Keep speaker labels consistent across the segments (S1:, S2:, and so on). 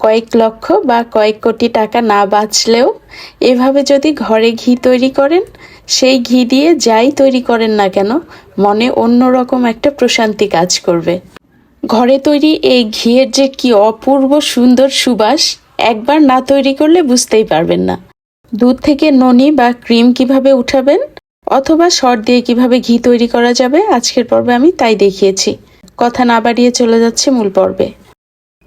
S1: কয়েক লক্ষ বা কয়েক কোটি টাকা না বাঁচলেও এভাবে যদি ঘরে ঘি তৈরি করেন, সেই ঘি দিয়ে যাই তৈরি করেন না কেন, মনে অন্যরকম একটা প্রশান্তি কাজ করবে। ঘরে তৈরি এই ঘিয়ের যে কি অপূর্ব সুন্দর সুবাস, একবার না তৈরি করলে বুঝতেই পারবেন না। দুধ থেকে ননি বা ক্রিম কীভাবে উঠাবেন, অথবা সর দিয়ে কীভাবে ঘি তৈরি করা যাবে, আজকের পর্বে আমি তাই দেখিয়েছি। কথা না বাড়িয়ে চলে যাচ্ছে মূল পর্বে।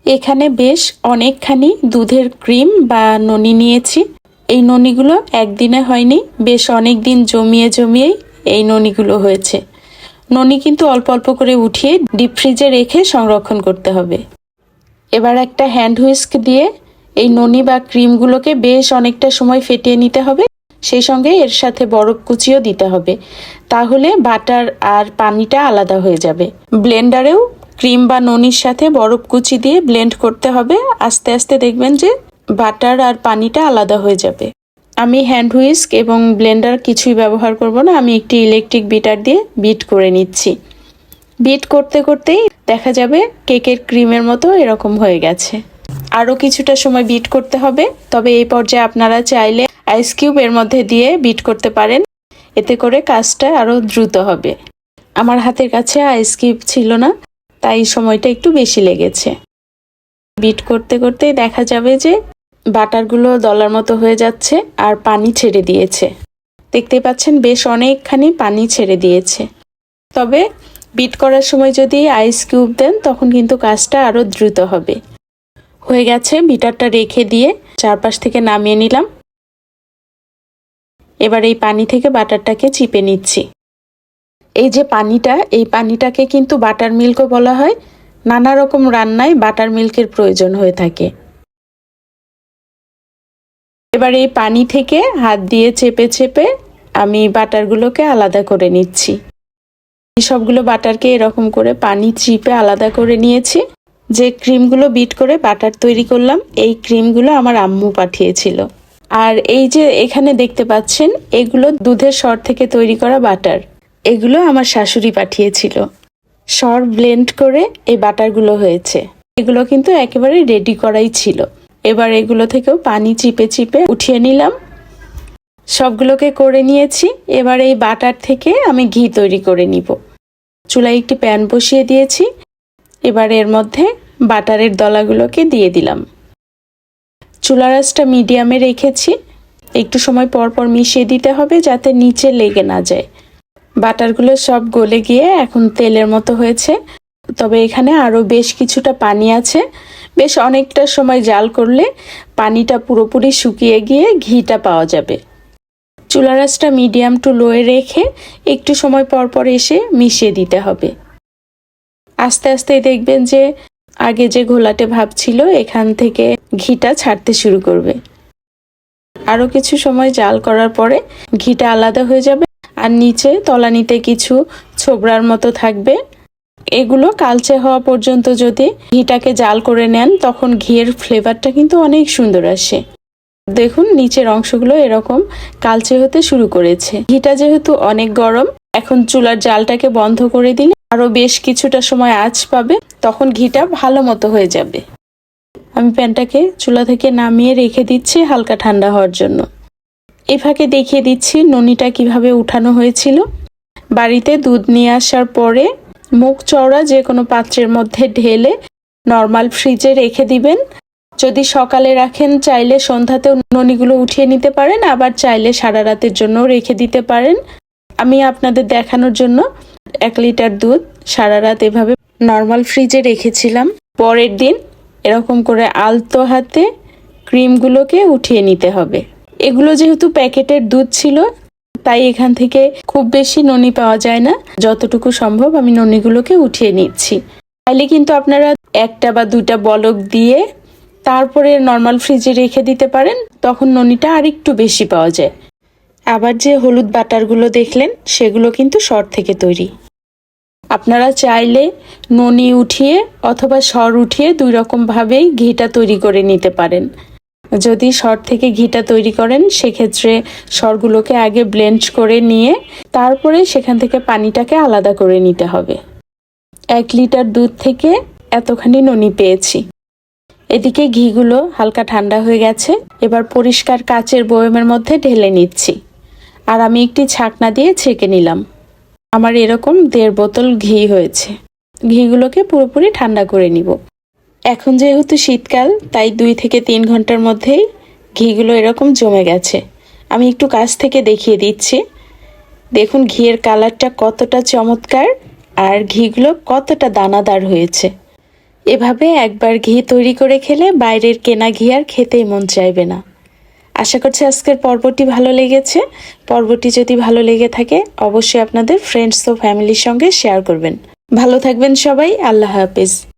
S1: এখানে বেশ অনেকখানি দুধের ক্রিম বা ননি নিয়েছি। এই ননিগুলো একদিনে হয়নি, বেশ অনেক দিন জমিয়ে জমিয়েই এই ননিগুলো হয়েছে। ননি কিন্তু অল্প অল্প করে উঠিয়ে ডিপ ফ্রিজে রেখে সংরক্ষণ করতে হবে। এবার একটা হ্যান্ড হুইস্ক দিয়ে এই ননি বা ক্রিমগুলোকে বেশ অনেকটা সময় ফেটিয়ে নিতে হবে। সেই সঙ্গে এর সাথে বরফ কুচিও দিতে হবে। তাহলে বাটার আর পানিটা আলাদা হয়ে যাবে। ব্লেন্ডারেও ক্রিম বা ননির সাথে বরফ কুচি দিয়ে ব্লেন্ড করতে হবে। আস্তে আস্তে দেখবেন যে বাটার আর পানিটা আলাদা হয়ে যাবে। আমি হ্যান্ড হুইস্ক এবং ব্লেন্ডার কিছুই ব্যবহার করব না, আমি একটি ইলেকট্রিক বিটার দিয়ে বিট করে নিচ্ছি। বিট করতে করতেই দেখা যাবে কেকের ক্রিমের মতো এরকম হয়ে গেছে। আরও কিছুটা সময় বিট করতে হবে, তবে এই পর্যায়ে আপনারা চাইলে আইস কিউব এর মধ্যে দিয়ে বিট করতে পারেন। এতে করে কাজটা আরও দ্রুত হবে। আমার হাতের কাছে আইস কিউব ছিল না। তাই সময়টা একটু বেশি লেগেছে। বিট করতে করতে দেখা যাবে যে বাটারগুলো দলার মতো হয়ে যাচ্ছে আর পানি ছেড়ে দিয়েছে। দেখতে পাচ্ছেন বেশ অনেকখানি পানি ছেড়ে দিয়েছে। তবে বিট করার সময় যদি আইস কিউব দেন, তখন কিন্তু কাজটা আরও দ্রুত হবে। হয়ে গেছে বিটারটা রেখে দিয়ে চারপাশ থেকে নামিয়ে নিলাম। এবার এই পানি থেকে বাটারটাকে চিপে নিচ্ছি। এই যে পানিটা, এই পানিটাকে কিন্তু বাটার মিল্কও বলা হয়। নানা রকম রান্নায় বাটার মিল্কের প্রয়োজন হয়ে থাকে। এবার এই পানি থেকে হাত দিয়ে চেপে চেপে আমি বাটারগুলোকে আলাদা করে নিচ্ছি। সবগুলো বাটারকে এরকম করে পানি চিপে আলাদা করে নিয়েছি। যে ক্রিমগুলো বিট করে বাটার তৈরি করলাম, এই ক্রিমগুলো আমার আম্মু পাঠিয়েছিল। আর এই যে এখানে দেখতে পাচ্ছেন, এগুলো দুধের সর থেকে তৈরি করা বাটার। এগুলো আমার শাশুড়ি পাঠিয়েছিল। সর ব্লেন্ড করে এই বাটারগুলো হয়েছে। এগুলো কিন্তু একেবারে রেডি করাই ছিল। এবার এগুলো থেকেও পানি চিপে চিপে উঠিয়ে নিলাম। সবগুলোকে করে নিয়েছি। এবার এই বাটার থেকে আমি ঘি তৈরি করে নিব। চুলায় একটি প্যান বসিয়ে দিয়েছি। এবার এর মধ্যে বাটারের দলাগুলোকে দিয়ে দিলাম। চুলা রাসটা মিডিয়ামে রেখেছি। একটু সময় পর পর মিশিয়ে দিতে হবে যাতে নিচে লেগে না যায়। বাটারগুলো সব গলে গিয়ে এখন তেলের মতো হয়েছে। তবে এখানে আরও বেশ কিছুটা পানি আছে। বেশ অনেকটা সময় জাল করলে পানিটা পুরোপুরি শুকিয়ে গিয়ে ঘিটা পাওয়া যাবে। চুলা রাসটা মিডিয়াম টু লোয়ে রেখে একটু সময় পর পর এসে মিশিয়ে দিতে হবে। আস্তে আস্তে দেখবেন যে আগে যে ঘোলাটে ভাব ছিল, এখান থেকে ঘিটা ছাড়তে শুরু করবে। আরও কিছু সময় জাল করার পরে ঘিটা আলাদা হয়ে যাবে। আর নিচে তলানিতে কিছু ছোবড়ার মতো থাকবে। এগুলো কালচে হওয়া পর্যন্ত যদি ঘিটাকে জাল করে নেন, তখন ঘিয়ের ফ্লেভারটা কিন্তু অনেক সুন্দর আসে। দেখুন, নিচের অংশগুলো এরকম কালচে হতে শুরু করেছে। ঘিটা যেহেতু অনেক গরম, এখন চুলার জালটাকে বন্ধ করে দিলে আরও বেশ কিছুটা সময় আঁচ পাবে, তখন ঘিটা ভালো মতো হয়ে যাবে। আমি প্যানটাকে চুলা থেকে নামিয়ে রেখে দিচ্ছি হালকা ঠান্ডা হওয়ার জন্য। এ দেখিয়ে দিচ্ছি ননিটা কীভাবে উঠানো হয়েছিল। বাড়িতে দুধ নিয়ে আসার পরে মুখ চওড়া যে কোনো পাত্রের মধ্যে ঢেলে নর্মাল ফ্রিজে রেখে দিবেন। যদি সকালে রাখেন, চাইলে সন্ধ্যাতেও ননিগুলো উঠিয়ে নিতে পারেন, আবার চাইলে সারা রাতের জন্য রেখে দিতে পারেন। আমি আপনাদের দেখানোর জন্য এক লিটার দুধ সারা রাত এভাবে নর্মাল ফ্রিজে রেখেছিলাম। পরের দিন এরকম করে আলতো হাতে ক্রিমগুলোকে উঠিয়ে নিতে হবে। এগুলো যেহেতু প্যাকেটের দুধ ছিল, তাই এখান থেকে খুব বেশি ননি পাওয়া যায় না। যতটুকু সম্ভব আমি ননিগুলোকে উঠিয়ে নিচ্ছি। তাইলে কিন্তু আপনারা একটা বা দুইটা বলক দিয়ে তারপরে নর্মাল ফ্রিজে রেখে দিতে পারেন, তখন ননিটা আর একটু বেশি পাওয়া যায়। আবার যে হলুদ বাটারগুলো দেখলেন, সেগুলো কিন্তু সর থেকে তৈরি। আপনারা চাইলে ননি উঠিয়ে অথবা সর উঠিয়ে দুই রকম ভাবেই ঘিটা তৈরি করে নিতে পারেন। যদি সর থেকে ঘিটা তৈরি করেন, সেক্ষেত্রে সরগুলোকে আগে ব্লেন্ড করে নিয়ে তারপরে সেখান থেকে পানিটাকে আলাদা করে নিতে হবে। এক লিটার দুধ থেকে এতখানি ননি পেয়েছি। এদিকে ঘিগুলো হালকা ঠান্ডা হয়ে গেছে, এবার পরিষ্কার কাচের বয়মের মধ্যে ঢেলে নিচ্ছি। আর আমি একটি ছাকনা দিয়ে ছেঁকে নিলাম। আমার এরকম দেড় বোতল ঘি হয়েছে। ঘিগুলোকে পুরোপুরি ঠান্ডা করে নিব। এখন যেহেতু শীতকাল, তাই দুই থেকে তিন ঘণ্টার মধ্যেই ঘিগুলো এরকম জমে গেছে। আমি একটু কাছ থেকে দেখিয়ে দিচ্ছি। দেখুন, ঘিয়ের কালারটা কতটা চমৎকার আর ঘিগুলো কতটা দানাদার হয়েছে। এভাবে একবার ঘি তৈরি করে খেলে বাইরের কেনা ঘি আর খেতেই মন চাইবে না। আশা করছি আজকের পর্বটি ভালো লেগেছে। পর্বটি যদি ভালো লেগে থাকে, অবশ্যই আপনাদের ফ্রেন্ডস ও ফ্যামিলির সঙ্গে শেয়ার করবেন। ভালো থাকবেন সবাই, আল্লাহ হাফেজ।